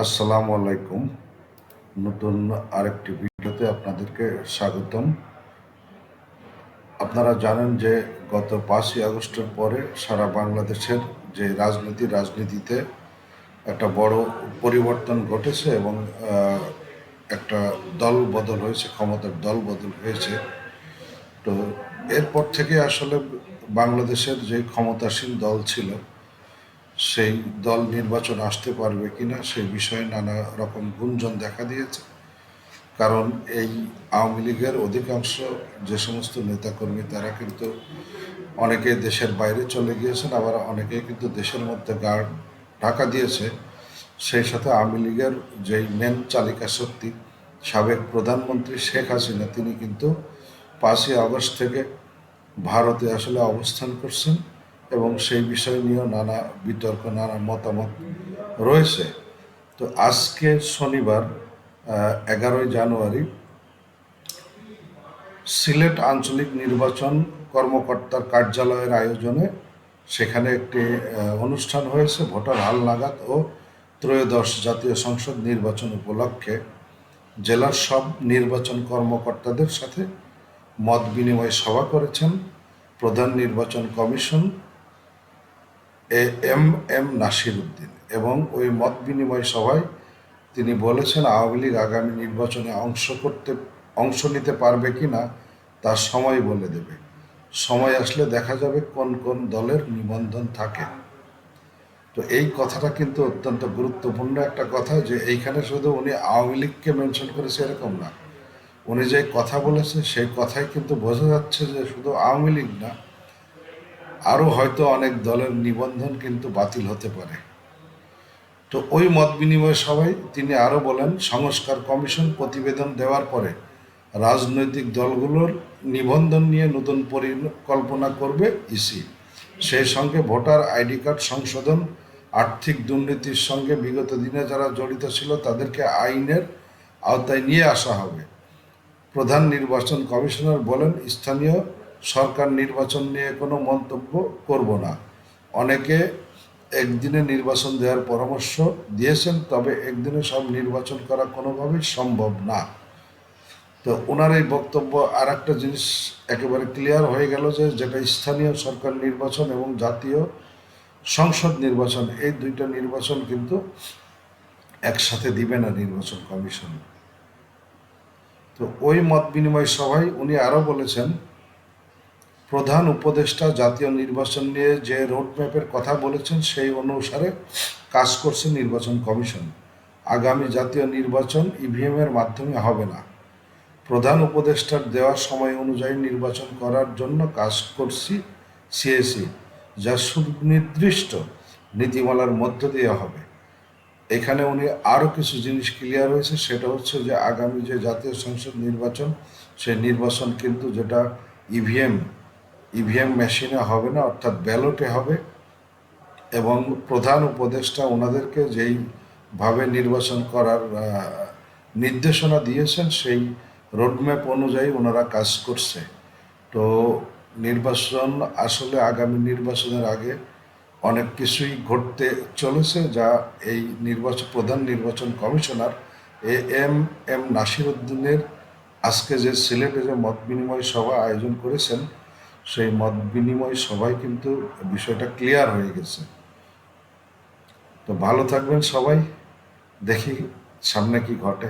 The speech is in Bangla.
আসসালামু আলাইকুম। নতুন আরেকটি ভিডিওতে আপনাদেরকে স্বাগতম। আপনারা জানেন যে গত পাঁচই আগস্টের পরে সারা বাংলাদেশের যে রাজনীতি, রাজনীতিতে একটা বড় পরিবর্তন ঘটেছে এবং একটা দল বদল হয়েছে, ক্ষমতার দল বদল হয়েছে। তো এরপর থেকে আসলে বাংলাদেশের যে ক্ষমতাসীন দল ছিল সেই দল নির্বাচন আসতে পারবে কিনা সেই বিষয়ে নানা রকম গুঞ্জন দেখা দিয়েছে। কারণ এই আওয়ামী লীগের অধিকাংশ যে সমস্ত নেতাকর্মী, তারা কিন্তু অনেকে দেশের বাইরে চলে গিয়েছেন, আবার অনেকে কিন্তু দেশের মধ্যে গার্ড ঢাকা দিয়েছে। সেই সাথে আওয়ামী লীগের যেই মেন চালিকা শক্তি, সাবেক প্রধানমন্ত্রী শেখ হাসিনা, তিনি কিন্তু পাঁচই আগস্ট থেকে ভারতে আসলে অবস্থান করছেন। এবং সেই বিষয় নিয়েও নানা বিতর্ক, নানা মতামত রয়েছে। তো আজকে শনিবার এগারোই জানুয়ারি, সিলেট আঞ্চলিক নির্বাচন কর্মকর্তার কার্যালয়ের আয়োজনে সেখানে একটি অনুষ্ঠান হয়েছে, ভোটার হাল নাগাদ ও ত্রয়োদশ জাতীয় সংসদ নির্বাচন উপলক্ষে। জেলার সব নির্বাচন কর্মকর্তাদের সাথে মত বিনিময় সভা করেছেন প্রধান নির্বাচন commission A M M Nasir Uddin এবং ওই মত বিনিময় সভায় তিনি বলেছেন আওয়ামী লীগ আগামী নির্বাচনে অংশ করতে, অংশ নিতে পারবে কি না, তার সময় বলে দেবে। সময় আসলে দেখা যাবে কোন কোন দলের নিবন্ধন থাকে। তো এই কথাটা কিন্তু অত্যন্ত গুরুত্বপূর্ণ একটা কথা যে এইখানে শুধু উনি আওয়ামী লীগকে মেনশন করেছে এরকম না। উনি যে কথা বলেছে সেই কথাই কিন্তু বোঝা যাচ্ছে যে শুধু আওয়ামী লীগ না আরও হয়তো অনেক দলের নিবন্ধন কিন্তু বাতিল হতে পারে। তো ওই মত বিনিময় সভায় তিনি আরও বলেন, সংস্কার কমিশন প্রতিবেদন দেওয়ার পরে রাজনৈতিক দলগুলোর নিবন্ধন নিয়ে নতুন পরিকল্পনা করবে ইসি। সেই সঙ্গে ভোটার আইডি কার্ড সংশোধন, আর্থিক দুর্নীতির সঙ্গে বিগত দিনে যারা জড়িত ছিল তাদেরকে আইনের আওতায় নিয়ে আসা হবে। প্রধান নির্বাচন কমিশনার বলেন, স্থানীয় সরকার নির্বাচন নিয়ে কোনো মন্তব্য করব না। অনেকে একদিনে নির্বাচন দেওয়ার পরামর্শ দিয়েছেন, তবে একদিনে সব নির্বাচন করা কোনোভাবেই সম্ভব না। তো ওনার এই বক্তব্য আর একটা জিনিস একেবারে ক্লিয়ার হয়ে গেল যে, যেটা স্থানীয় সরকার নির্বাচন এবং জাতীয় সংসদ নির্বাচন, এই দুইটা নির্বাচন কিন্তু একসাথে দিবে না নির্বাচন কমিশন। তো ওই মত বিনিময় সভায় উনি আরও বলেছেন প্রধান উপদেষ্টা জাতীয় নির্বাচন নিয়ে যে রোডম্যাপের কথা বলেছেন, সেই অনুসারে কাজ করছে নির্বাচন কমিশন। আগামী জাতীয় নির্বাচন ইভিএম এর মাধ্যমে হবে না। প্রধান উপদেষ্টার দেওয়ার সময় অনুযায়ী নির্বাচন করার জন্য কাজ করছি সিএসি যা সুনির্দিষ্ট নীতিমালার মধ্য দিয়ে হবে। এখানে উনি আরও কিছু জিনিস ক্লিয়ার হয়েছে, সেটা হচ্ছে যে আগামী যে জাতীয় সংসদ নির্বাচন, সেই নির্বাচন কিন্তু যেটা ইভিএম ইভিএম মেশিনে হবে না, অর্থাৎ ব্যালটে হবে। এবং প্রধান উপদেষ্টা ওনাদেরকে যেইভাবে নির্বাচন করার নির্দেশনা দিয়েছেন, সেই রোডম্যাপ অনুযায়ী ওনারা কাজ করছে। তো নির্বাচন, আসলে আগামী নির্বাচনের আগে অনেক কিছুই ঘটতে চলেছে, যা এই নির্বাচন প্রধান নির্বাচন commissioner A M M Nasir উদ্দিনের আজকে যে সিলেটে যে মত বিনিময় সভা আয়োজন করেছেন সেই মত বিনিময় সবাই কিন্তু বিষয়টা ক্লিয়ার হয়ে গেছে। তো ভালো থাকবেন সবাই, দেখি সামনে কি ঘটে।